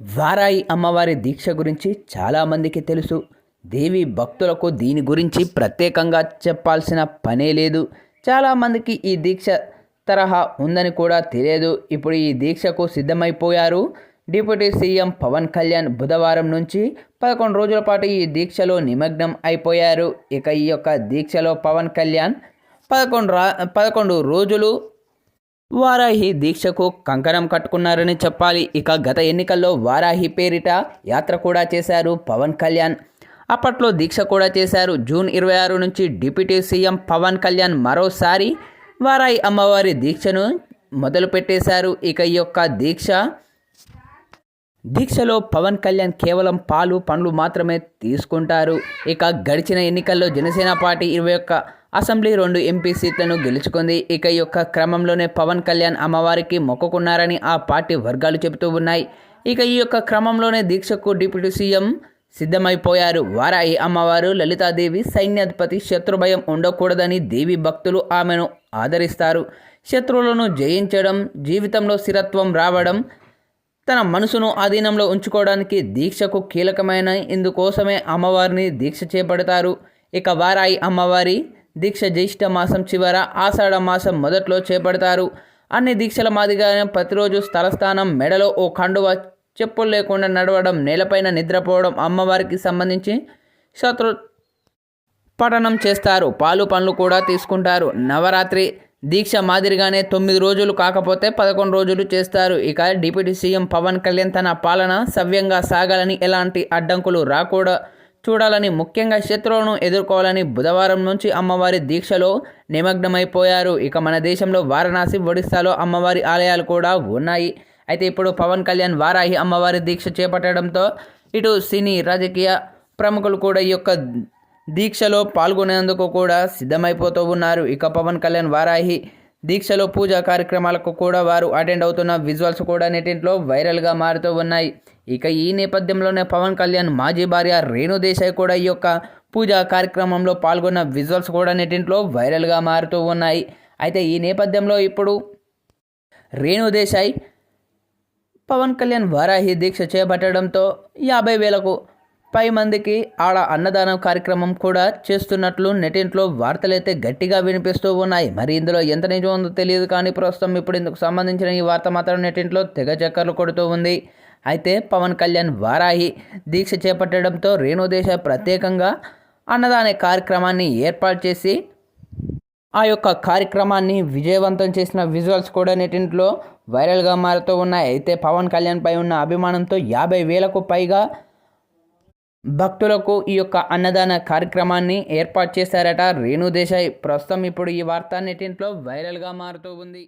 వారాయి అమ్మవారి దీక్ష గురించి చాలామందికి తెలుసు. దేవి భక్తులకు దీని గురించి ప్రత్యేకంగా చెప్పాల్సిన పనే లేదు. చాలామందికి ఈ దీక్ష తరహా ఉందని కూడా తెలియదు. ఇప్పుడు ఈ దీక్షకు సిద్ధమైపోయారు. డిప్యూటీ సీఎం పవన్ కళ్యాణ్ బుధవారం నుంచి పదకొండు రోజుల పాటు ఈ దీక్షలో నిమగ్నం అయిపోయారు. ఇక ఈ యొక్క దీక్షలో పవన్ కళ్యాణ్ పదకొండు రా పదకొండు రోజులు వారాహి దీక్షకు కంకణం కట్టుకున్నారని చెప్పాలి. ఇక గత ఎన్నికల్లో వారాహి పేరిట యాత్ర కూడా చేశారు పవన్ కళ్యాణ్. అప్పట్లో దీక్ష కూడా చేశారు. జూన్ ఇరవై ఆరు నుంచి డిప్యూటీ సీఎం పవన్ కళ్యాణ్ మరోసారి వారాయి అమ్మవారి దీక్షను మొదలుపెట్టేశారు ఇక ఈ యొక్క దీక్ష దీక్షలో పవన్ కళ్యాణ్ కేవలం పాలు పండ్లు మాత్రమే తీసుకుంటారు. ఇక గడిచిన ఎన్నికల్లో జనసేన పార్టీ ఇరవై ఒక్క అసెంబ్లీ రెండు ఎంపీ సీట్లను గెలుచుకుంది. ఇక యొక్క క్రమంలోనే పవన్ కళ్యాణ్ అమ్మవారికి మొక్కుకున్నారని ఆ పార్టీ వర్గాలు చెబుతూ ఉన్నాయి. ఇక ఈ యొక్క క్రమంలోనే దీక్షకు డిప్యూటీ సీఎం సిద్ధమైపోయారు. వారాయి అమ్మవారు లలితాదేవి సైన్యాధిపతి శత్రుభయం ఉండకూడదని దేవి భక్తులు ఆమెను ఆదరిస్తారు. శత్రువులను జయించడం జీవితంలో స్థిరత్వం రావడం తన మనసును ఆధీనంలో ఉంచుకోవడానికి దీక్షకు కీలకమైన ఇందుకోసమే అమ్మవారిని దీక్ష చేపడతారు. ఇక వారాయి అమ్మవారి దీక్ష జ్యేష్ఠ మాసం చివర ఆషాఢ మాసం మొదట్లో చేపడతారు. అన్ని దీక్షల మాదిరిగానే ప్రతిరోజు స్థలస్థానం మెడలో ఓ కండువ చెప్పులు లేకుండా నడవడం నేలపైన నిద్రపోవడం అమ్మవారికి సంబంధించి శత్రు పఠనం చేస్తారు. పాలు పండ్లు కూడా తీసుకుంటారు. నవరాత్రి దీక్ష మాదిరిగానే తొమ్మిది రోజులు కాకపోతే పదకొండు రోజులు చేస్తారు. ఇక డిప్యూటీ సీఎం పవన్ కళ్యాణ్ తన పాలన సవ్యంగా సాగాలని ఎలాంటి అడ్డంకులు రాకూడదు చూడాలని ముఖ్యంగా శత్రువులను ఎదుర్కోవాలని బుధవారం నుంచి అమ్మవారి దీక్షలో నిమగ్నమైపోయారు. ఇక మన దేశంలో వారణాసి ఒడిస్సాలో అమ్మవారి ఆలయాలు కూడా ఉన్నాయి. అయితే ఇప్పుడు పవన్ కళ్యాణ్ వారాహి అమ్మవారి దీక్ష చేపట్టడంతో ఇటు సినీ రాజకీయ ప్రముఖులు కూడా ఈ యొక్క దీక్షలో పాల్గొనేందుకు కూడా సిద్ధమైపోతూ ఉన్నారు. ఇక పవన్ కళ్యాణ్ వారాహి దీక్షలో పూజా కార్యక్రమాలకు కూడా వారు అటెండ్ అవుతున్న విజువల్స్ కూడా నెటింట్లో వైరల్గా మారుతూ ఉన్నాయి. ఇక ఈ నేపథ్యంలోనే పవన్ కళ్యాణ్ మాజీ భార్య రేణు దేశాయ్ కూడా ఈ యొక్క పూజా కార్యక్రమంలో పాల్గొన్న విజువల్స్ కూడా నెటింట్లో వైరల్గా మారుతూ ఉన్నాయి. అయితే ఈ నేపథ్యంలో ఇప్పుడు రేణు దేశాయ్ పవన్ కళ్యాణ్ వారాహి దీక్ష చేపట్టడంతో యాభై వేలకు పై మందికి ఆడ అన్నదానం కార్యక్రమం కూడా చేస్తున్నట్లు నెటింట్లో వార్తలైతే గట్టిగా వినిపిస్తూ ఉన్నాయి. మరి ఇందులో ఎంత నిజం ఉందో తెలియదు కానీ ప్రస్తుతం ఇప్పుడు ఇందుకు సంబంధించిన ఈ వార్త మాత్రం నెటింట్లో తెగ చక్కర్లు కొడుతూ ఉంది. అయితే పవన్ కళ్యాణ్ వారాహి దీక్ష చేపట్టడంతో రేణుదేశ ప్రత్యేకంగా అన్నదాన కార్యక్రమాన్ని ఏర్పాటు చేసి ఆ యొక్క కార్యక్రమాన్ని విజయవంతం చేసిన విజువల్స్ కూడా నెటింట్లో వైరల్గా మారుతూ ఉన్నాయి. అయితే పవన్ కళ్యాణ్ పై ఉన్న అభిమానంతో యాభై వేలకు పైగా భక్తులకు ఈ యొక్క అన్నదాన కార్యక్రమాన్ని ఏర్పాటు చేశారట రేణు దేశాయ్. ప్రస్తుతం ఇప్పుడు ఈ వార్త నెటింట్లో వైరల్గా మారుతూ ఉంది.